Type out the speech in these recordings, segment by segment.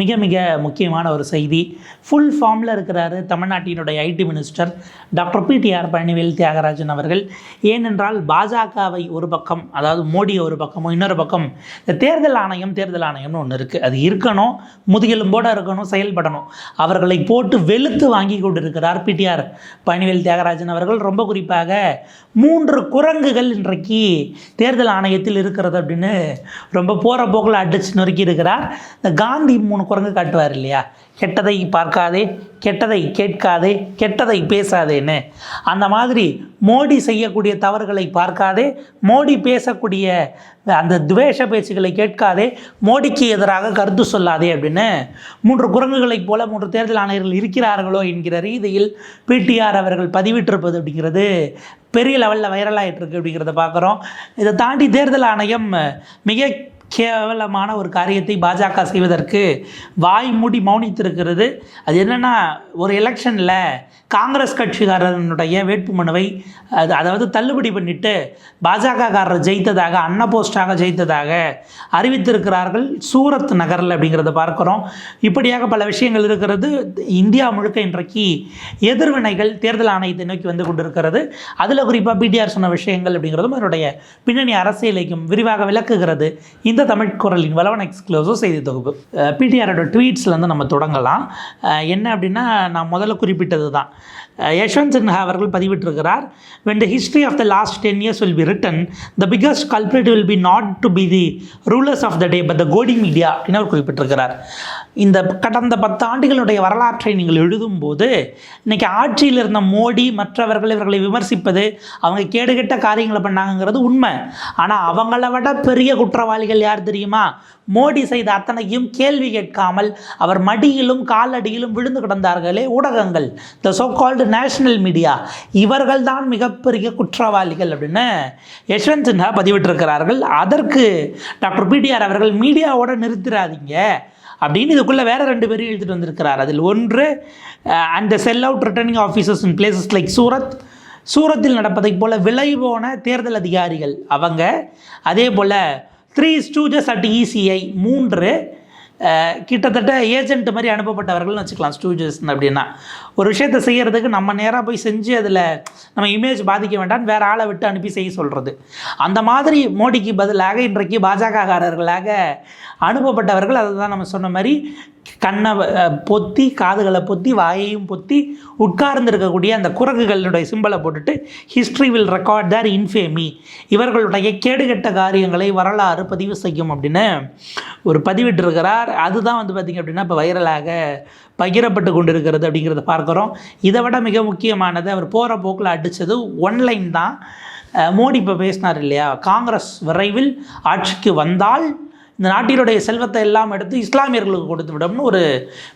மிக மிக முக்கியமான ஒரு செய்தி. ஃபுல் ஃபார்மில் இருக்கிறாரு தமிழ்நாட்டினுடைய IT minister doctor PTR Palanivel Thiagarajan அவர்கள். ஏனென்றால் பாஜகவை ஒரு பக்கம் அதாவது மோடியை ஒரு பக்கமும் இன்னொரு பக்கம் இந்த தேர்தல் ஆணையம் தேர்தல் ஆணையம்னு ஒன்று இருக்குது அது இருக்கணும் முதுகெலும்போடு இருக்கணும் செயல்படணும். அவர்களை போட்டு வெளுத்து வாங்கி கொண்டிருக்கிறார் பிடிஆர் பழனிவேல் தியாகராஜன் அவர்கள். ரொம்ப குறிப்பாக மூன்று குரங்குகள் இன்றைக்கு தேர்தல் ஆணையத்தில் இருக்கிறது அப்படின்னு ரொம்ப போகிற போக்கில் அடிச்சு நொறுக்கி இருக்கிறார். இந்த காந்தி மூணு குரங்கு காட்டுவார் இல்லையா? கெட்டதை பார்க்காதே கெட்டதை கேட்காதே கெட்டதை பேசாதேன்னு. அந்த மாதிரி மோடி செய்யக்கூடிய தவறுகளை பார்க்காதே மோடி பேசக்கூடிய அந்த துவேஷ பேச்சுகளை கேட்காதே மோடிக்கு எதிராக கருத்து சொல்லாதே அப்படின்னு மூன்று குரங்குகளைப் போல மூன்று தேர்தல் ஆணையர்கள் இருக்கிறார்களோ என்கிற ரீதியில் பிடிஆர் அவர்கள் பதிவிட்டிருப்பது அப்படிங்கிறது பெரிய லெவலில் வைரலாகிட்டு இருக்கு அப்படிங்கிறத பார்க்குறோம். இதை தாண்டி தேர்தல் ஆணையம் மிக கேவலமான ஒரு காரியத்தை பாஜக செய்வதற்கு வாய் மூடி மௌனித்திருக்கிறது. அது என்னென்னா ஒரு எலெக்ஷனில் காங்கிரஸ் கட்சிக்காரனுடைய வேட்புமனுவை அது அதாவது தள்ளுபடி பண்ணிட்டு பாஜகக்காரர் ஜெயித்ததாக அன்ன போஸ்டாக ஜெயித்ததாக அறிவித்திருக்கிறார்கள் சூரத் நகரில் அப்படிங்கிறத பார்க்குறோம். இப்படியாக பல விஷயங்கள் இருக்கிறது. இந்தியா முழுக்க இன்றைக்கு எதிர்வினைகள் தேர்தல் ஆணையத்தை நோக்கி வந்து கொண்டிருக்கிறது. அதில் குறிப்பாக பிடிஆர் சொன்ன விஷயங்கள் அப்படிங்கிறதும் அதனுடைய பின்னணி அரசியலைக்கும் விரிவாக விளக்குகிறது. இந்த தமிழ் குரலின் வளவன் எக்ஸ்க்ளூசிவ் செய்தி தொகுப்பு. பிடிஆரோட ட்வீட்ஸ்லேருந்து நம்ம தொடங்கலாம். என்ன அப்படின்னா நான் முதல்ல குறிப்பிட்டது தான் யஷ்வந்த் சின்ஹா அவர்கள் பதிவிட்டிருக்கிறார். When the history of the last ten years will be written the biggest culprit will be not to be the rulers of the day but the godi media அப்படின்னு அவர் குறிப்பிட்டிருக்கிறார். இந்த கடந்த பத்து ஆண்டுகளுடைய வரலாற்றை நீங்கள் எழுதும்போது இன்னைக்கு ஆட்சியில் இருந்த மோடி மற்றவர்கள் இவர்களை விமர்சிப்பது அவங்க கேடுகெட்ட காரியங்களை பண்ணாங்கங்கிறது உண்மை. ஆனால் அவங்கள விட பெரிய குற்றவாளிகள் யார் தெரியுமா? மோடி செய்த அத்தனையும் கேள்வி கேட்காமல் அவர் மடியிலும் காலடியிலும் விழுந்து கிடந்தார்களே ஊடகங்கள். The so called national media இவர்கள் தான் மிகப்பெரிய குற்றவாளிகள் அப்படின்னு யஷ்வந்த் சின்ஹா பதிவிட்டிருக்கிறார்கள். அதற்கு டாக்டர் பிடிஆர் அவர்கள் மீடியாவோட நிறுத்திடாதீங்க அப்படின்னு இதுக்குள்ளே வேறு ரெண்டு பேரும் எழுதிட்டு வந்திருக்கிறார். அதில் ஒன்று and sell out returning officers in places like Surat சூரத்தில் நடப்பதைப் போல விலை போன தேர்தல் அதிகாரிகள் அவங்க. அதே போல் த்ரீ ஸ்டூஜஸ் அட் இசிஐ மூன்று கிட்டத்தட்ட ஏஜென்ட் மாதிரி அனுப்பப்பட்டவர்கள்னு வச்சுக்கலாம் ஸ்டூஜஸ் அப்படின்னா. ஒரு விஷயத்தை செய்கிறதுக்கு நம்ம நேராக போய் செஞ்சு அதில் நம்ம இமேஜ் பாதிக்க வேண்டாம் வேறு ஆளை விட்டு அனுப்பி செய்ய சொல்கிறது அந்த மாதிரி மோடிக்கு பதிலாக இன்றைக்கு பாஜககாரர்களாக அனுப்பப்பட்டவர்கள் அதை தான் நம்ம சொன்ன மாதிரி கண்ணை பொத்தி காதுகளை பொத்தி வாயையும் பொத்தி உட்கார்ந்து இருக்கக்கூடிய அந்த குரங்குகளுடைய சிம்பலை போட்டுட்டு history will record their infamy இவர்களுடைய கேடுகட்ட காரியங்களை வரலாறு பதிவு செய்யும் அப்படின்னு ஒரு பதிவிட்டிருக்கிறார். அதுதான் வந்து பார்த்திங்க அப்படின்னா இப்போ வைரலாக பகிரப்பட்டு கொண்டிருக்கிறது அப்படிங்கிறத பார்க்குறோம். இதை விட மிக முக்கியமானது அவர் போகிற போக்கில் அடித்தது ஒன்லைன் தான் மோடி இப்போ பேசினார் இல்லையா? காங்கிரஸ் விரைவில் ஆட்சிக்கு வந்தால் இந்த நாட்டினுடைய செல்வத்தை எல்லாம் எடுத்து இஸ்லாமியர்களுக்கு கொடுத்து விடும்னு ஒரு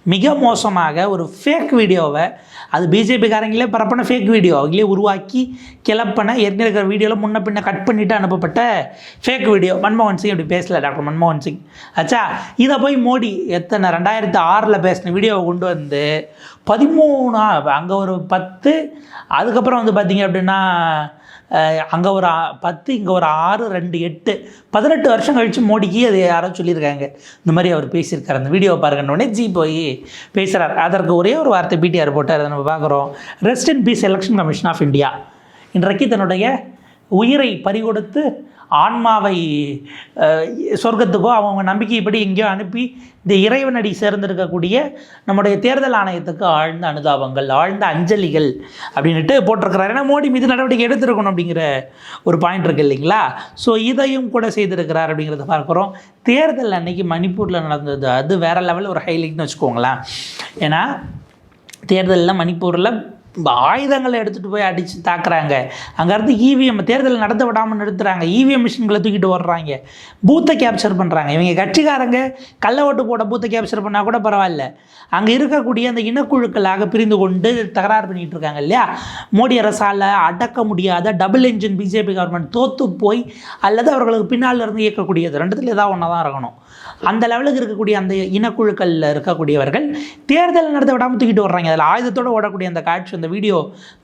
மிக மோசமாக ஒரு ஃபேக் வீடியோவை அது பிஜேபிக்காரங்களே பரப்பின ஃபேக் வீடியோ அவங்களே உருவாக்கி கிளப்பின ஏற்கனவே இருக்கிற வீடியோவில் முன்ன பின்ன கட் பண்ணிவிட்டு அனுப்பப்பட்ட ஃபேக் வீடியோ. மன்மோகன் சிங் அப்படி பேசல டாக்டர் மன்மோகன் சிங். ஆச்சா இதை போய் மோடி எத்தனை ரெண்டாயிரத்து ஆறில் பேசின வீடியோவை கொண்டு வந்து பதிமூணா அங்கே ஒரு பத்து அதுக்கப்புறம் வந்து பார்த்தீங்க அப்படின்னா அங்கே ஒரு பத்து இங்கே ஒரு ஆறு ரெண்டு எட்டு பதினெட்டு வருஷம் கழித்து மோடிக்கு அது யாரோ சொல்லியிருக்காங்க. இந்த மாதிரி அவர் பேசியிருக்காரு. அந்த வீடியோவை பாருங்கன்னொடனே ஜி போய் பேசுகிறார் அதற்கு ஒரே ஒரு வார்த்தை பிடிஆர் போட்டார். அதை நம்ம பார்க்குறோம். Rest in peace Election Commission of India இன்றைக்கு தன்னுடைய உயிரை பறிகொடுத்து ஆன்மாவை சொர்க்கத்துக்கோ அவங்க நம்பிக்கைப்படி எங்கேயோ அனுப்பி இந்த இறைவனடி சேர்ந்திருக்கக்கூடிய நம்முடைய தேர்தல் ஆணையத்துக்கு ஆழ்ந்த அனுதாபங்கள் ஆழ்ந்த அஞ்சலிகள் அப்படின்ட்டு போட்டிருக்கிறாரு. ஏன்னா மோடி மீது நடவடிக்கை எடுத்திருக்கணும் அப்படிங்கிற ஒரு பாயிண்ட் இருக்குது இல்லைங்களா? ஸோ இதையும் கூட செய்திருக்கிறார் அப்படிங்கிறத பார்க்குறோம். தேர்தல் அன்னைக்கு மணிப்பூரில் நடந்தது. அது வேறு லெவலில் ஒரு ஹைலைட்னு வச்சுக்கோங்களேன். ஏன்னா தேர்தலில் மணிப்பூரில் ஆயுதங்களை எடுத்துகிட்டு போய் அடித்து தாக்குறாங்க. அங்கேருந்து இவிஎம் தேர்தல் நடத்த விடாமல் நிறுத்துறாங்க. இவிஎம் மிஷின்களை தூக்கிட்டு வர்றாங்க பூத்தை கேப்சர் பண்ணுறாங்க இவங்க கட்சிக்காரங்க கள்ள ஓட்டு போட பூத்தை கேப்சர் பண்ணால் கூட பரவாயில்ல. அங்கே இருக்கக்கூடிய அந்த இனக்குழுக்களாக பிரிந்து கொண்டு தகராறு பண்ணிகிட்டு இருக்காங்க இல்லையா? மோடி அரசால் அடக்க முடியாத டபுள் என்ஜின் பிஜேபி கவர்மெண்ட் தோற்று போய் அல்லது அவர்களுக்கு பின்னால் இருந்து இயக்கக்கூடியது. ரெண்டுத்தில் ஏதாவது ஒன்றா தான் இருக்கணும். அந்த லெவலுக்கு இருக்கக்கூடிய அந்த இனக்குழுக்களில் இருக்கக்கூடியவர்கள் தேர்தல் நடத்த விடாமல் தூக்கிட்டு வர்றாங்க. அதில் ஆயுதத்தோடு ஓடக்கூடிய அந்த காட்சி அந்த வீடியோ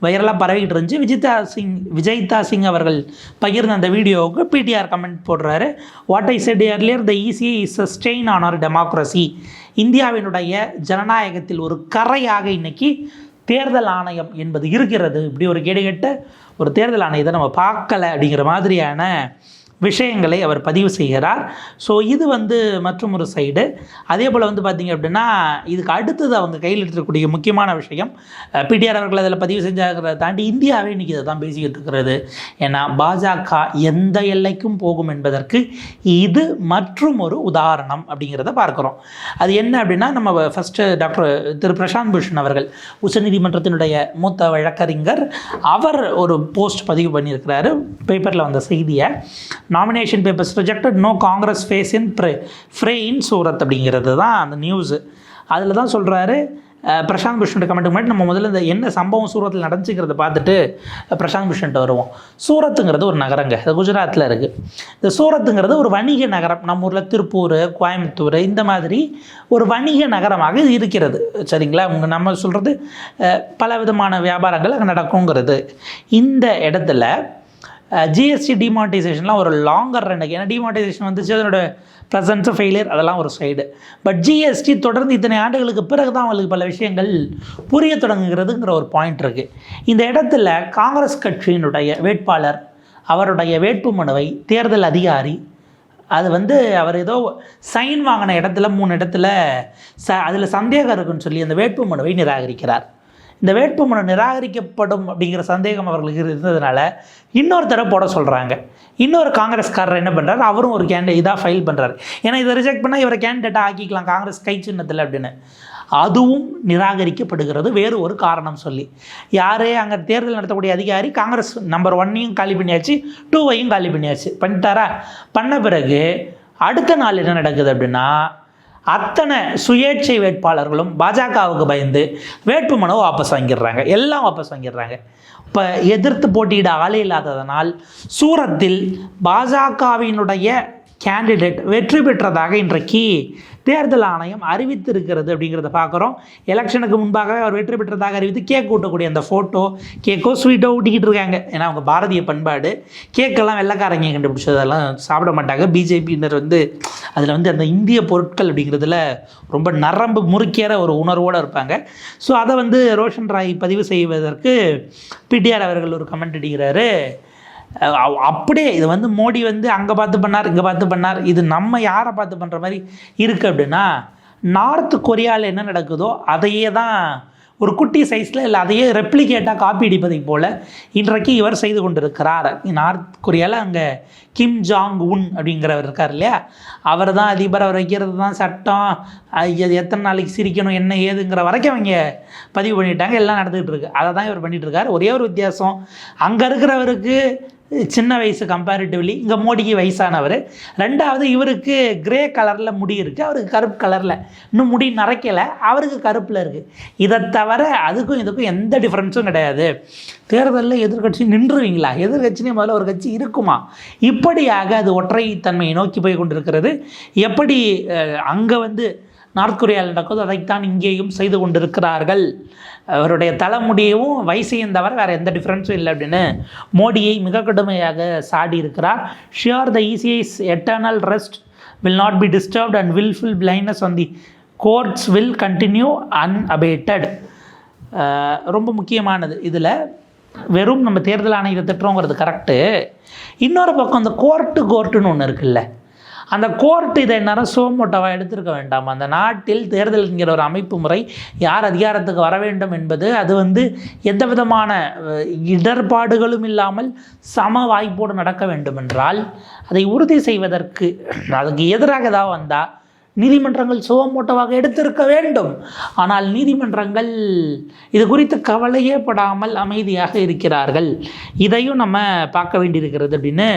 வைரலாக பரவிக்கிட்டு இருந்துச்சு. விஜிதா சிங் விஜய்தா சிங் அவர்கள் பகிர்ந்த அந்த வீடியோவுக்கு பிடிஆர் கமெண்ட் போடுறாரு. What I said earlier the EC is stain on our democracy இந்தியாவினுடைய ஜனநாயகத்தில் ஒரு கரையாக இன்றைக்கி தேர்தல் ஆணையம் என்பது இருக்கிறது. இப்படி ஒரு கேடுகட்ட ஒரு தேர்தல் ஆணையத்தை நம்ம பார்க்கல அப்படிங்கிற மாதிரியான விஷயங்களை அவர் பதிவு செய்கிறார். ஸோ இது வந்து மற்றும் ஒரு சைடு அதே போல் வந்து பார்த்திங்க அப்படின்னா இதுக்கு அடுத்தது அவங்க கையில் இருக்கக்கூடிய முக்கியமான விஷயம் பிடிஆர் அவர்கள் அதில் பதிவு செஞ்சாங்கிறத தாண்டி இந்தியாவே இன்றைக்கி இதை தான் பேசிக்கிட்டு இருக்கிறது. ஏன்னா பாஜக எந்த எல்லைக்கும் போகும் என்பதற்கு இது மற்றும் ஒரு உதாரணம் அப்படிங்கிறத பார்க்குறோம். அது என்ன அப்படின்னா நம்ம ஃபஸ்ட்டு டாக்டர் திரு பிரசாந்த் பூஷன் அவர்கள் உச்சநீதிமன்றத்தினுடைய மூத்த வழக்கறிஞர் அவர் ஒரு போஸ்ட் பதிவு பண்ணியிருக்கிறாரு. பேப்பரில் வந்த செய்தியை nomination papers rejected no Congress face in fray fray in Surat அப்படிங்கிறது தான் அந்த நியூஸு அதில் தான் சொல்கிறாரு பிரசாந்த் பூஷன் கமெண்ட் முன்னாடி நம்ம முதல்ல இந்த என்ன சம்பவம் சூரத்தில் நடந்துச்சுங்கிறத பார்த்துட்டு பிரசாந்த் பூஷன்ட்ட வருவோம். சூரத்துங்கிறது ஒரு நகரங்க அது குஜராத்தில் இருக்குது இந்த சூரத்துங்கிறது ஒரு வணிக நகரம் நம்ம ஊரில் திருப்பூர் கோயம்புத்தூர் இந்த மாதிரி ஒரு வணிக நகரமாக இருக்கிறது. சரிங்களா? அவங்க நம்ம சொல்கிறது பல விதமான வியாபாரங்கள் அங்கே நடக்குங்கிறது. இந்த இடத்துல ஜிஎஸ்டி டிமானிட்டைசேஷன்லாம் ஒரு லாங்கர் ரன்னுக்கு ஏன்னா டிமானிட்டைசேஷன் வந்துச்சு அதனோட ப்ரெசன்ஸு ஃபெயிலியர் அதெல்லாம் ஒரு சைடு பட் ஜிஎஸ்டி தொடர்ந்து இத்தனை ஆண்டுகளுக்கு பிறகு தான் அவங்களுக்கு பல விஷயங்கள் புரிய தொடங்குகிறதுங்கிற ஒரு பாயிண்ட் இருக்குது இந்த இடத்துல காங்கிரஸ் கட்சியினுடைய வேட்பாளர் அவருடைய வேட்புமனுவை தேர்தல் அதிகாரி அது வந்து அவர் ஏதோ சைன் வாங்கின இடத்துல மூணு இடத்துல ச அதில் சந்தேகம் இருக்குன்னு சொல்லி அந்த வேட்புமனுவை நிராகரிக்கிறார். இந்த வேட்புமனு நிராகரிக்கப்படும் அப்படிங்கிற சந்தேகம் அவர்களுக்கு இருந்ததுனால இன்னொரு தடவை போட சொல்கிறாங்க இன்னொரு காங்கிரஸ்காரர் என்ன பண்ணுறாரு அவரும் ஒரு கேண்டிடேட் இதாக ஃபைல் பண்ணுறாரு ஏன்னா இதை ரிஜெக்ட் பண்ணால் இவரை கேண்டிடேட்டாக ஆக்கிக்கலாம் காங்கிரஸ் கை சின்னத்தில் அப்படின்னு. அதுவும் நிராகரிக்கப்படுகிறது வேறு ஒரு காரணம் சொல்லி. யாரே அங்கே தேர்தல் நடத்தக்கூடிய அதிகாரி காங்கிரஸ் நம்பர் ஒன்னையும் காலி பண்ணியாச்சு டூவையும் காலி பண்ணியாச்சு. பண்ணிட்டாரா? பண்ண பிறகு அடுத்த நாள் என்ன நடக்குது அப்படின்னா அத்தனை சுயேட்சை வேட்பாளர்களும் பாஜகவுக்கு பயந்து வேட்புமனு வாபஸ் வாங்கிடுறாங்க. எல்லாம் வாபஸ் வாங்கிடுறாங்க. இப்போ எதிர்த்து போட்டியிட ஆளே இல்லாததனால் சூரத்தில் பாஜகவினுடைய கேண்டிடேட் வெற்றி பெற்றதாக இன்றைக்கு தேர்தல் ஆணையம் அறிவித்திருக்கிறது அப்படிங்கிறத பார்க்குறோம். எலெக்ஷனுக்கு முன்பாகவே அவர் வெற்றி பெற்றதாக அறிவித்து கேக் ஊட்டக்கூடிய அந்த ஃபோட்டோ கேக்கோ ஸ்வீட்டோ ஊட்டிக்கிட்டு இருக்காங்க. ஏன்னா அவங்க பாரதிய பண்பாடு. கேக்கெல்லாம் வெள்ளைக்காரங்க கண்டுபிடிச்சதெல்லாம் சாப்பிட மாட்டாங்க. பிஜேபியினர் வந்து அதில் வந்து அந்த இந்திய பொருட்கள் அப்படிங்கிறதுல ரொம்ப நரம்பு முறுக்கிற ஒரு உணர்வோடு இருப்பாங்க. ஸோ அதை வந்து ரோஷன் ராய் பதிவு செய்வதற்கு பிடிஆர் அவர்கள் ஒரு கமெண்ட் அடிக்கிறாரு. அப்படியே இது வந்து மோடி வந்து அங்கே பார்த்து பண்ணார் இங்கே பார்த்து பண்ணார். இது நம்ம யாரை பார்த்து பண்ணுற மாதிரி இருக்குது அப்படின்னா நார்த் கொரியாவில் என்ன நடக்குதோ அதையே தான் ஒரு குட்டி சைஸில் இல்லை அதையே ரெப்ளிகேட்டாக காப்பி அடிப்பதை போல் இன்றைக்கு இவர் செய்து கொண்டிருக்கிறார். நார்த் கொரியாவில் அங்கே கிம் ஜாங் உன் அப்படிங்கிறவர் இருக்கார் இல்லையா? அவர் தான் அதிபர் அவர் வைக்கிறது தான் சட்டம். அஹ் எத்தனை நாளைக்கு சிரிக்கணும் என்ன ஏதுங்கிற வரைக்கும் அவங்க பதிவு பண்ணிட்டாங்க எல்லாம் நடந்துகிட்டு இருக்கு. அதை தான் இவர் பண்ணிட்டு ஒரே ஒரு வித்தியாசம் அங்கே இருக்கிறவருக்கு சின்ன வயசு கம்பேரிட்டிவ்லி இங்கே மோடிக்கு வயசானவர். ரெண்டாவது இவருக்கு கிரே கலரில் முடி இருக்குது அவருக்கு கருப்பு கலரில் இன்னும் முடி நரைக்கலை. அவருக்கு கருப்பில் இருக்குது இதை தவிர அதுக்கும் இதுக்கும் எந்த டிஃப்ரென்ஸும் கிடையாது. தேர்தலில் எதிர்கட்சி நின்றுவீங்களா? எதிர்கட்சினே முதல்ல ஒரு கட்சி இருக்குமா? இப்படியாக அது ஒற்றைத்தன்மையை நோக்கி போய் கொண்டிருக்கிறது. எப்படி அங்கே வந்து நார்த் கொரியாவில் நடக்குதோ. அதைத்தான் இங்கேயும் செய்து கொண்டிருக்கிறார்கள். அவருடைய தலைமுடியவும் வயசையும் தவிர வேறு எந்த டிஃப்ரென்ஸும் இல்லை அப்படின்னு மோடியை மிக கடுமையாக சாடி இருக்கிறார். Sure the EC's eternal rest will not be disturbed and wilful blindness on the courts will continue unabated ரொம்ப முக்கியமானது இதில். வெறும் நம்ம தேர்தல் ஆணையத்தை திட்டுறோங்கிறது கரெக்டு இன்னொரு பக்கம் அந்த கோர்ட்டு கோர்ட்டுன்னு ஒன்று இருக்குல்ல. அந்த கோர்ட்டு இதை நேரம் சோமோட்டோவாக எடுத்திருக்க வேண்டாம். அந்த நாட்டில் தேர்தல் என்கிற ஒரு அமைப்பு முறை யார் அதிகாரத்துக்கு வர வேண்டும் என்பது அது வந்து எந்த விதமான இடர்பாடுகளும் இல்லாமல் சம வாய்ப்போடு நடக்க வேண்டும் என்றால் அதை உறுதி செய்வதற்கு அதுக்கு எதிராக ஏதாவது வந்தால் நீதிமன்றங்கள் சுகமூட்டமாக எடுத்திருக்க வேண்டும். ஆனால் நீதிமன்றங்கள் இது குறித்து கவலையே படாமல் அமைதியாக இருக்கிறார்கள். இதையும் நம்ம பார்க்க வேண்டியிருக்கிறது அப்படின்னு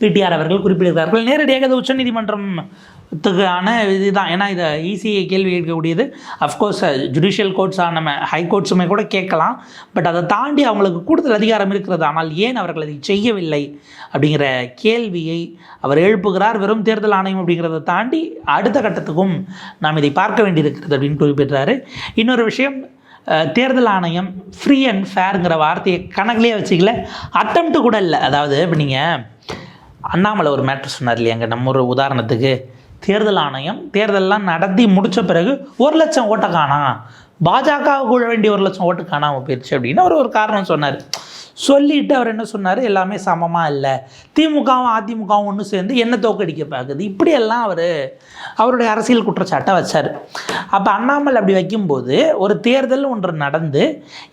பிடிஆர் அவர்கள் குறிப்பிடுகிறார்கள். நேரடியாக இது உச்சநீதிமன்றத்துக்கான இதுதான். ஏன்னா இதை ஈஸியை கேள்வி கேட்கக்கூடியது. அஃப்கோர்ஸ் ஜுடிஷியல் கோர்ட்ஸாக நம்ம ஹை கோர்ட்ஸுமே கூட கேட்கலாம். பட் அதை தாண்டி அவங்களுக்கு கூடுதல் அதிகாரம் இருக்கிறது. ஆனால் ஏன் அவர்கள் அதை செய்யவில்லை அப்படிங்கிற கேள்வியை அவர் எழுப்புகிறார். வெறும் தேர்தல் ஆணையம் அப்படிங்கிறத தாண்டி அடுத்த கட்டத்துக்கும் நாம் இதை பார்க்க வேண்டியிருக்கிறது அப்படின்னு குறிப்பிடுறாரு. இன்னொரு விஷயம் தேர்தல் ஆணையம் ஃப்ரீ அண்ட் ஃபேருங்கிற வார்த்தையை கணக்கிலே வச்சுக்கல. அட்டம்ப்ட் கூட இல்லை. அதாவது இப்போ நீங்கள் அண்ணாமலை ஒரு மேட்ரு சொன்னார் இல்லையாங்க நம்ம ஒரு உதாரணத்துக்கு தேர்தல் ஆணையம் தேர்தலெலாம் நடத்தி முடித்த பிறகு ஒரு லட்சம் ஓட்டை காணாம் பாஜகவுக்கு விழ வேண்டிய ஒரு லட்சம் ஓட்டு காணாமல் போயிடுச்சு அப்படின்னு அவர் ஒரு காரணம் சொன்னார். சொல்லிட்டு அவர் என்ன சொன்னார்? எல்லாமே சமமாக இல்லை. திமுகவும் அதிமுகவும் ஒன்று சேர்ந்து என்ன தோக்கடிக்க பார்க்குது இப்படியெல்லாம் அவர் அவருடைய அரசியல் குற்றச்சாட்டை வச்சார். அப்போ அண்ணாமலை அப்படி வைக்கும்போது ஒரு தேர்தல் ஒன்று நடந்து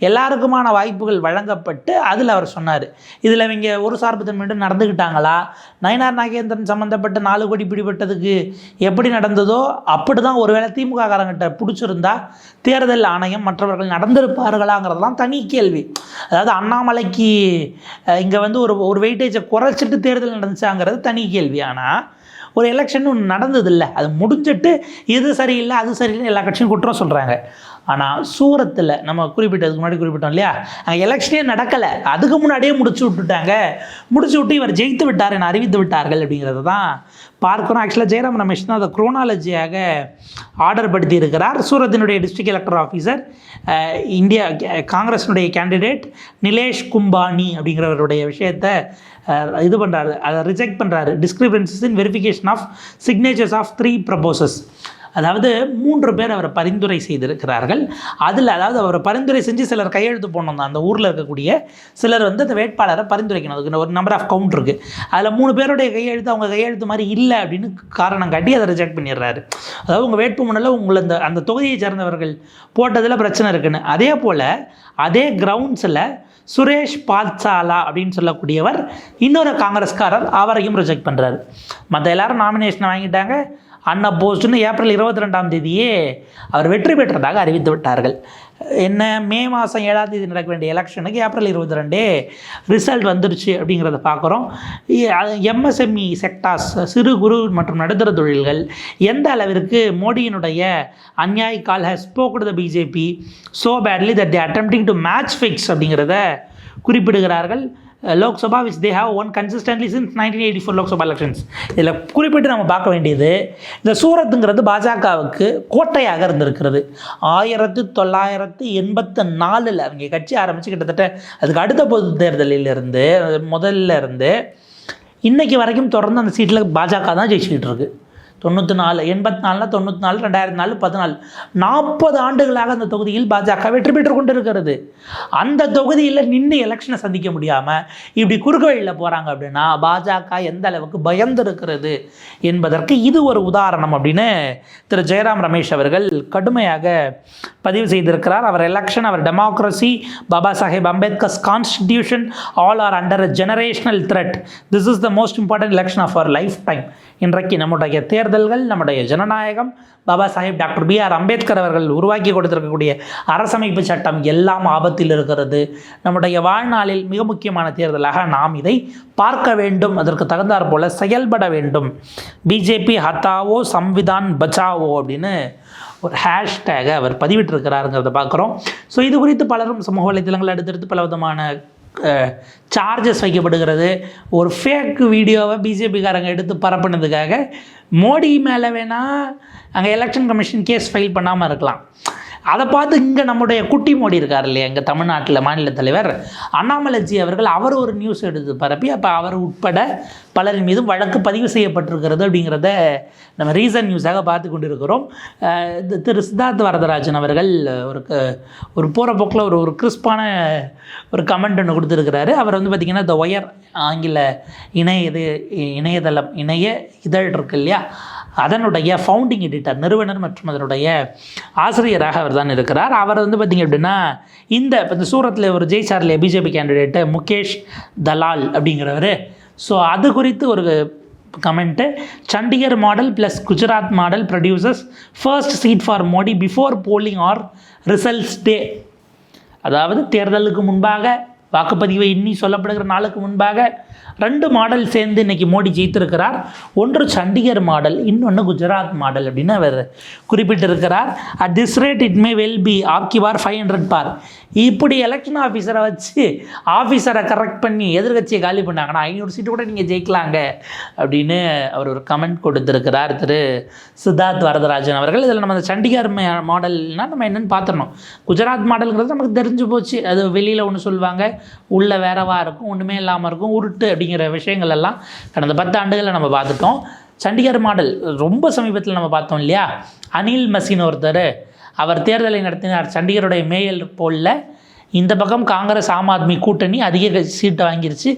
எல்லாருக்குமான வாய்ப்புகள் வழங்கப்பட்டு அதில் அவர் சொன்னார். இதில் இவங்க ஒரு சார்பு தன்மையோடு நடந்துக்கிட்டாங்களா நயனார் நாகேந்திரன் சம்மந்தப்பட்ட நாலு கோடி பிடிபட்டதுக்கு எப்படி நடந்ததோ அப்படி தான் ஒருவேளை திமுக காரங்கிட்ட பிடிச்சிருந்தா தேர்தல் ஆணையம் மற்றவர்கள் நடந்திருப்பார்களாங்கிறதெல்லாம் தனி கேள்வி. அதாவது அண்ணாமலை அண்ணாமலைக்கு இங்கே வந்து ஒரு ஒரு வெயிட்டேஜை குறைச்சிட்டு தேர்தல் நடந்துச்சாங்கிறது தனி கேள்வி. ஆனால் ஒரு எலெக்ஷன் ஒன்று நடந்ததில்ல. அது முடிஞ்சிட்டு இது சரியில்லை அது சரியில்லை எல்லா கட்சியும் குற்றம் சொல்கிறாங்க ஆனால் சூரத்தில் நம்ம குறிப்பிட்டதுக்கு முன்னாடி குறிப்பிட்டோம் இல்லையா? அங்கே எலெக்ஷனே நடக்கலை. அதுக்கு முன்னாடியே முடிச்சு விட்டுட்டாங்க. முடிச்சு விட்டு இவர் ஜெயித்து விட்டார் என அறிவித்து விட்டார்கள் அப்படிங்கிறது தான் பார்க்குறோம். ஆக்சுவலாக ஜெயராம் ரமேஷ் தான் அதை குரோனாலஜியாக ஆர்டர் படுத்தி இருக்கிறார் சூரத்தினுடைய டிஸ்ட்ரிக்ட் எலக்டர் ஆஃபீஸர் இந்தியா காங்கிரஸினுடைய கேண்டிடேட் நிலேஷ் கும்பானி அப்படிங்கிறவருடைய விஷயத்தை இது பண்ணுறாரு அதை ரிஜெக்ட் பண்ணுறாரு discrepancies in verification of signatures of three proposers அதாவது மூன்று பேர் அவரை பரிந்துரை செய்திருக்கிறார்கள். அதில் அதாவது அவரை பரிந்துரை செஞ்சு சிலர் கையெழுத்து போடணும் அந்த ஊரில் இருக்கக்கூடிய சிலர் வந்து அந்த வேட்பாளரை பரிந்துரைக்கணும். அதுக்கு ஒரு நம்பர் ஆஃப் கவுண்ட் இருக்குது அதில் மூணு பேருடைய கையெழுத்து அவங்க கையெழுத்து மாதிரி இல்லை அப்படின்னு காரணம் காட்டி அதை ரிஜெக்ட் பண்ணிடுறாரு. அதாவது உங்கள் வேட்புமனுல உங்களை அந்த அந்த தொகுதியை சேர்ந்தவர்கள் போட்டதில் பிரச்சனை இருக்குன்னு. அதே போல் அதே கிரவுண்ட்ஸில் சுரேஷ் பாத்சாலா அப்படின்னு சொல்லக்கூடியவர் இன்னொரு காங்கிரஸ்காரர் அவரையும் ரிஜெக்ட் பண்ணுறாரு மற்ற எல்லாரும் நாமினேஷனை வாங்கிட்டாங்க. அண்ணா போஸ்ட்னு ஏப்ரல் இருபத்தி ரெண்டாம் தேதியே அவர் வெற்றி பெற்றதாக அறிவித்து விட்டார்கள். என்ன மே மாதம் ஏழாம் தேதி நடக்க வேண்டிய எலெக்ஷனுக்கு ஏப்ரல் இருபத்தி ரெண்டே ரிசல்ட் வந்துருச்சு அப்படிங்கிறத பார்க்குறோம். எம்எஸ்எம்இ செக்டார்ஸ் சிறு குறு மற்றும் நடுத்தர தொழில்கள் எந்த அளவிற்கு மோடியினுடைய Anyay Kaal has spooked the BJP so badly that they attempting to match fix அப்படிங்கிறத குறிப்பிடுகிறார்கள். Lok Sabha which they have won consistently since nineteen eighty four Lok Sabha elections இதில் குறிப்பிட்டு நம்ம பார்க்க வேண்டியது இந்த சூரத்துங்கிறது பாஜகவுக்கு கோட்டையாக இருந்திருக்கிறது. ஆயிரத்தி தொள்ளாயிரத்தி எண்பத்து நாலில் அவங்க கட்சி ஆரம்பித்து கிட்டத்தட்ட அதுக்கு அடுத்த பொது தேர்தலிலிருந்து முதல்ல இருந்து இன்னைக்கு வரைக்கும் தொடர்ந்து அந்த சீட்டில் பாஜக தான் ஜெயிச்சுக்கிட்டு இருக்குது தொண்ணூற்றி நாலு எண்பத்தி நாலில் தொண்ணூற்றி நாலு ரெண்டாயிரத்தி நாலு பதினாலு. நாற்பது ஆண்டுகளாக அந்த தொகுதியில் பாஜக வெற்றி பெற்று கொண்டிருக்கிறது. அந்த தொகுதியில் நின்று எலெக்ஷனை சந்திக்க முடியாமல் இப்படி குறுக்கு வழியில் போகிறாங்க அப்படின்னா பாஜக எந்த அளவுக்கு பயந்திருக்கிறது என்பதற்கு இது ஒரு உதாரணம் அப்படின்னு திரு. ஜெயராம் ரமேஷ் அவர்கள் கடுமையாக பதிவு செய்திருக்கிறார். Our election our democracy Baba Saheb Ambedkar's constitution all are under a generational threat this is the most important election of our lifetime இன்றைக்கு நம்முடைய தேர்தல்கள் நம்முடைய ஜனநாயகம் Baba Saheb doctor B R Ambedkar அவர்கள் உருவாக்கி கொடுத்திருக்கக்கூடிய அரசமைப்பு சட்டம் எல்லாம் ஆபத்தில் இருக்கிறது. நம்முடைய வாழ்நாளில் மிக முக்கியமான தேர்தலாக நாம் இதை பார்க்க வேண்டும். அதற்கு தகுந்தாற் போல செயல்பட வேண்டும். பிஜேபி ஹத்தாவோ சம்விதான் பச்சாவோ அப்படின்னு ஒரு ஹேஷ்டேகை அவர் பதிவிட்டிருக்கிறாருங்கிறத பார்க்குறோம். ஸோ இது குறித்து பலரும் சமூக வலைத்தளங்கள் அடுத்தடுத்து பல விதமான சார்ஜஸ் வைக்கப்படுகிறது. ஒரு ஃபேக் வீடியோவை பிஜேபிக்காரங்க எடுத்து பரப்புனதுக்காக மோடி மேலே வேணால் அங்கே எலெக்ஷன் கமிஷன் கேஸ் ஃபைல் பண்ணாமல் இருக்கலாம். அதை பார்த்து இங்கே நம்முடைய குட்டி மோடி இருக்கார் இல்லையா எங்கள் தமிழ்நாட்டில் மாநில தலைவர் அண்ணாமலைஜி அவர்கள் அவர் ஒரு நியூஸ் எடுத்து பரப்பி அப்போ அவர் உட்பட பலரின் மீதும் வழக்கு பதிவு செய்யப்பட்டிருக்கிறது அப்படிங்கிறத நம்ம ரீசன் நியூஸாக பார்த்து கொண்டிருக்கிறோம். திரு சித்தார்த் வரதராஜன் அவர்கள் ஒரு க- ஒரு போகிற போக்கில் ஒரு ஒரு கிறிஸ்பான ஒரு கமெண்ட் ஒன்று கொடுத்துருக்கிறாரு. அவர் வந்து பார்த்திங்கன்னா இந்த ஒயர் ஆங்கில இணைய இது இணையதளம் இணைய இதழ் இருக்கு இல்லையா அதனுடைய ஃபவுண்டிங் எடிட்டர் நிறுவனர் மற்றும் அதனுடைய ஆசிரியராக அவர் தான் இருக்கிறார். அவர் வந்து பார்த்திங்க அப்படின்னா இந்த இப்போ இந்த சூரத்தில் ஒரு ஜெய்சார் பிஜேபி கேண்டிடேட்டு முகேஷ் தலால் அப்படிங்கிறவர். ஸோ அது குறித்து ஒரு comment Chandigarh model plus Gujarat model produces first seat for Modi before polling or results day அதாவது தேர்தலுக்கு முன்பாக வாக்குப்பதிவை இன்னி சொல்லப்படுகிற நாளுக்கு முன்பாக ரெண்டு மாடல் சேர்ந்து இன்னைக்கு மோடி ஜெயித்திருக்கிறார். ஒன்று சண்டிகர் மாடல் இன்னொன்று குஜராத் மாடல் அப்படின்னு அவர் குறிப்பிட்டிருக்கிறார். At this rate it may well be ஆக்கிவார் five hundred பார். இப்படி எலெக்ஷன் ஆஃபீஸரை வச்சு ஆஃபீஸரை கரெக்ட் பண்ணி எதிர்கட்சியை காலி பண்ணாங்கன்னா ஐநூறு சீட்டு கூட நீங்கள் ஜெயிக்கலாங்க அப்படின்னு அவர் ஒரு கமெண்ட் கொடுத்துருக்கிறார் திரு சித்தார்த் வரதராஜன் அவர்கள். இதில் நம்ம அந்த சண்டிகார் மாடல்னால் நம்ம என்னென்னு பார்த்துடணும். குஜராத் மாடலுங்கிறது நமக்கு தெரிஞ்சு போச்சு. அது வெளியில் ஒன்று சொல்லுவாங்க. உள்ளே வேறவா இருக்கும் ஒன்றுமே இல்லாமல் இருக்கும். உருட்டு அப்படிங்கிற விஷயங்கள் எல்லாம் கடந்த பத்து ஆண்டுகளில் நம்ம பார்த்துட்டோம். சண்டிகர் மாடல் ரொம்ப சமீபத்தில் நம்ம பார்த்தோம் இல்லையா? அனில் மசின் ஒருத்தர் அவர் தேர்தலை நடத்தினார் சண்டிகருடைய மேயல் போலில். இந்த பக்கம் காங்கிரஸ் ஆம் ஆத்மி கூட்டணி அதிக சீட்டை வாங்கிருச்சு.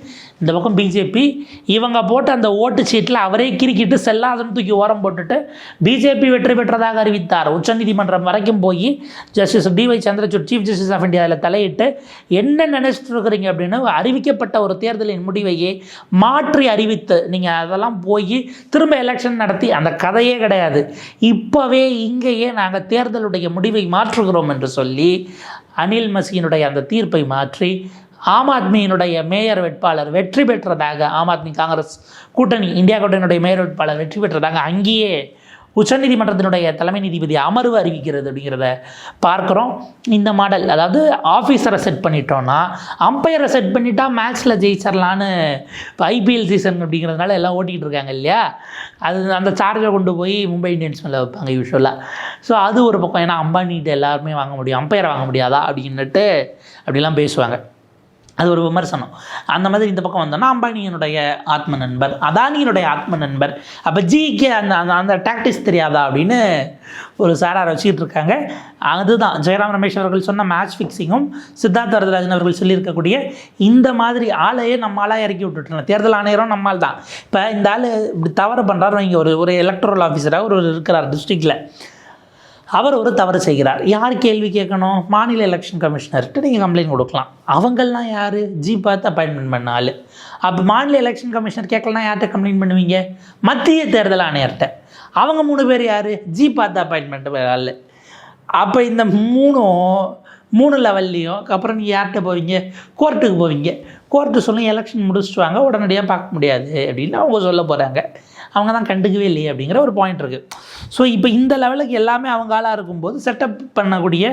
இந்த பக்கம் பிஜேபி இவங்க போட்டு அந்த ஓட்டு சீட்டில் அவரே கிரிக்கிட்டு செல்லாதன்னு தூக்கி ஓரம் போட்டுட்டு பிஜேபி வெற்றி பெற்றதாக அறிவித்தார். உச்சநீதிமன்றம் வரைக்கும் போய் Justice DY Chandrachud Chief Justice of இந்தியாவில் தலையிட்டு என்ன நினைச்சிட்டு இருக்கிறீங்க அப்படின்னு அறிவிக்கப்பட்ட ஒரு தேர்தலின் முடிவையே மாற்றி அறிவித்து நீங்கள் அதெல்லாம் போய் திரும்ப எலெக்ஷன் நடத்தி அந்த கதையே கிடையாது. இப்போவே இங்கேயே நாங்கள் தேர்தலுடைய முடிவை மாற்றுகிறோம் என்று சொல்லி அனில் மசியினுடைய அந்த தீர்ப்பை மாற்றி ஆம் ஆத்மியினுடைய மேயர் வேட்பாளர் வெற்றி பெற்றதாக ஆம் ஆத்மி காங்கிரஸ் கூட்டணி இந்தியா கூட்டணியுடைய மேயர் வேட்பாளர் வெற்றி பெற்றதாக அங்கேயே உச்சநீதிமன்றத்தினுடைய தலைமை நீதிபதி அமர்வு அறிவிக்கிறது அப்படிங்கிறத பார்க்குறோம். இந்த மாடல் அதாவது ஆஃபீஸரை செட் பண்ணிட்டோன்னா அம்பையரை செட் பண்ணிட்டா மேட்ச்சில் ஜெயிச்சிடலான்னு இப்போ ஐபிஎல் சீசன் அப்படிங்கிறதுனால எல்லாம் ஓட்டிகிட்டு இருக்காங்க இல்லையா? அது அந்த சார்ஜை கொண்டு போய் மும்பை இந்தியன்ஸ் மேலே வைப்பாங்க யூஸ்வலாக ஸோ அது ஒரு பக்கம். ஏன்னா அம்பானிகிட்ட எல்லாருமே வாங்க முடியும். அம்பையரை வாங்க முடியாதா? அப்படின்னுட்டு அப்படிலாம் பேசுவாங்க. அது ஒரு விமர்சனம். அந்த மாதிரி இந்த பக்கம் வந்தோம்னா அம்பானியினுடைய ஆத்ம நண்பர் அதானியினுடைய ஆத்ம நண்பர் அப்போ ஜிக்கு அந்த அந்த அந்த டாக்டிக்ஸ் தெரியாதா அப்படின்னு ஒரு சாரார் வச்சுக்கிட்டு இருக்காங்க. அதுதான் ஜெயராம் ரமேஷ் அவர்கள் சொன்ன மேட்ச் ஃபிக்ஸிங்கும் சித்தார்த்த வரதராஜன் அவர்கள் சொல்லியிருக்கக்கூடிய இந்த மாதிரி ஆளையே நம்ம ஆளாக இறக்கி விட்டுட்டோம் தேர்தல் ஆணையரும் நம்மால் தான். இப்போ இந்த ஆள் இப்படி தவறு பண்ணுறாரு இங்கே ஒரு ஒரு எலக்ட்ரல் ஆஃபீஸராக ஒரு இருக்கிறார் டிஸ்ட்ரிக்டில் அவர் ஒரு தவறு செய்கிறார். யார் கேள்வி கேட்கணும்? மாநில எலெக்ஷன் கமிஷனர்கிட்ட நீங்கள் கம்ப்ளைண்ட் கொடுக்கலாம். அவங்கெல்லாம் யார்? ஜி பார்த்து அப்பாயின்மெண்ட் பண்ண ஆள். அப்போ மாநில எலெக்ஷன் கமிஷனர் கேட்கலாம் யார்கிட்ட கம்ப்ளைண்ட் பண்ணுவீங்க? மத்திய தேர்தல் ஆணையர்கிட்ட. அவங்க மூணு பேர் யார்? ஜி பார்த்து அப்பாயின்மெண்ட் ஆள். அப்போ இந்த மூணும் மூணு லெவல்லையும் அப்புறம் நீங்கள் யார்கிட்ட போவீங்க? கோர்ட்டுக்கு போவீங்க. கோர்ட்டு சொல்லி எலெக்ஷன் முடிச்சுட்டு வாங்க. உடனடியாக பார்க்க முடியாது அப்படின்னு அவங்க சொல்ல போகிறாங்க அவங்க தான் கண்டுக்கவே இல்லையே அப்படிங்கிற ஒரு பாயிண்ட் இருக்குது ஸோ இப்போ இந்த லெவலுக்கு எல்லாமே அவங்க ஆளாக இருக்கும்போது செட்டப் பண்ணக்கூடிய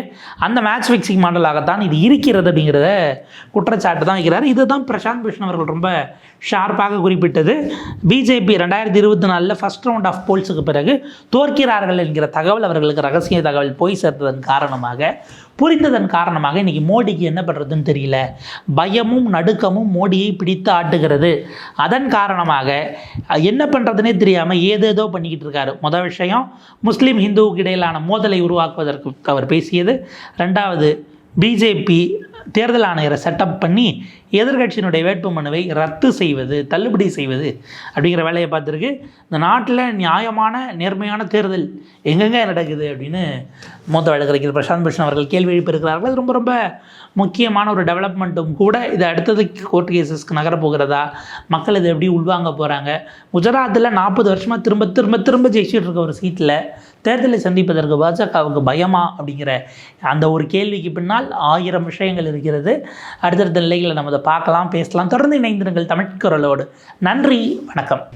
அந்த மேட்ச் ஃபிக்ஸிங் மாடலாகத்தான் இது இருக்கிறது அப்படிங்கிறத குற்றச்சாட்டு தான் வைக்கிறார். இதுதான் பிரசாந்த் பூஷன் அவர்கள் ரொம்ப ஷார்ப்பாக குறிப்பிட்டது. பிஜேபி ரெண்டாயிரத்தி இருபத்தி நாலில் ஃபஸ்ட் ரவுண்ட் ஆஃப் போல்ஸுக்கு பிறகு தோற்கிறார்கள் என்கிற தகவல் அவர்களுக்கு ரகசிய தகவல் போய் சேர்த்ததன் காரணமாக புரிந்ததன் காரணமாக இன்றைக்கி மோடிக்கு என்ன பண்ணுறதுன்னு தெரியல. பயமும் நடுக்கமும் மோடியை பிடித்து ஆட்டுகிறது. அதன் காரணமாக என்ன பண்ணுறதுனே தெரியாமல் ஏதேதோ பண்ணிக்கிட்டு இருக்காரு. முதல் விஷயம் முஸ்லீம் ஹிந்துவுக்கு இடையிலான மோதலை உருவாக்குவதற்கு அவர் பேசியது. ரெண்டாவது பிஜேபி தேர்தல் ஆணையரை செட்டப் பண்ணி எதிர்கட்சியினுடைய வேட்புமனுவை ரத்து செய்வது தள்ளுபடி செய்வது அப்படிங்கிற வேலையை பார்த்துருக்கு. இந்த நாட்டில் நியாயமான நேர்மையான தேர்தல் எங்கெங்கே நடக்குது அப்படின்னு மூத்த வழக்கறிஞர் பிரசாந்த் பூஷன் அவர்கள் கேள்வி எழுப்பியிருக்கிறார்கள். அது ரொம்ப ரொம்ப முக்கியமான ஒரு டெவலப்மெண்ட்டும் கூட இது அடுத்தது கோர்ட் கேசஸ்க்கு நகரப்போகிறதா மக்கள் இதை எப்படி உள்வாங்க போகிறாங்க குஜராத்தில் நாற்பது வருஷமாக திரும்ப திரும்ப திரும்ப ஜெயிச்சுட்டு இருக்க ஒரு சீட்டில் தேர்தலை சந்திப்பதற்கு பாஜகவுக்கு பயமா அப்படிங்கிற அந்த ஒரு கேள்விக்கு பின்னால் ஆயிரம் விஷயங்கள் இருக்கிறது. அடுத்தடுத்த நிலைகளை நம்ம அதை பார்க்கலாம் பேசலாம். தொடர்ந்து இணைந்திருங்கள் தமிழ் குரலோடு. நன்றி வணக்கம்.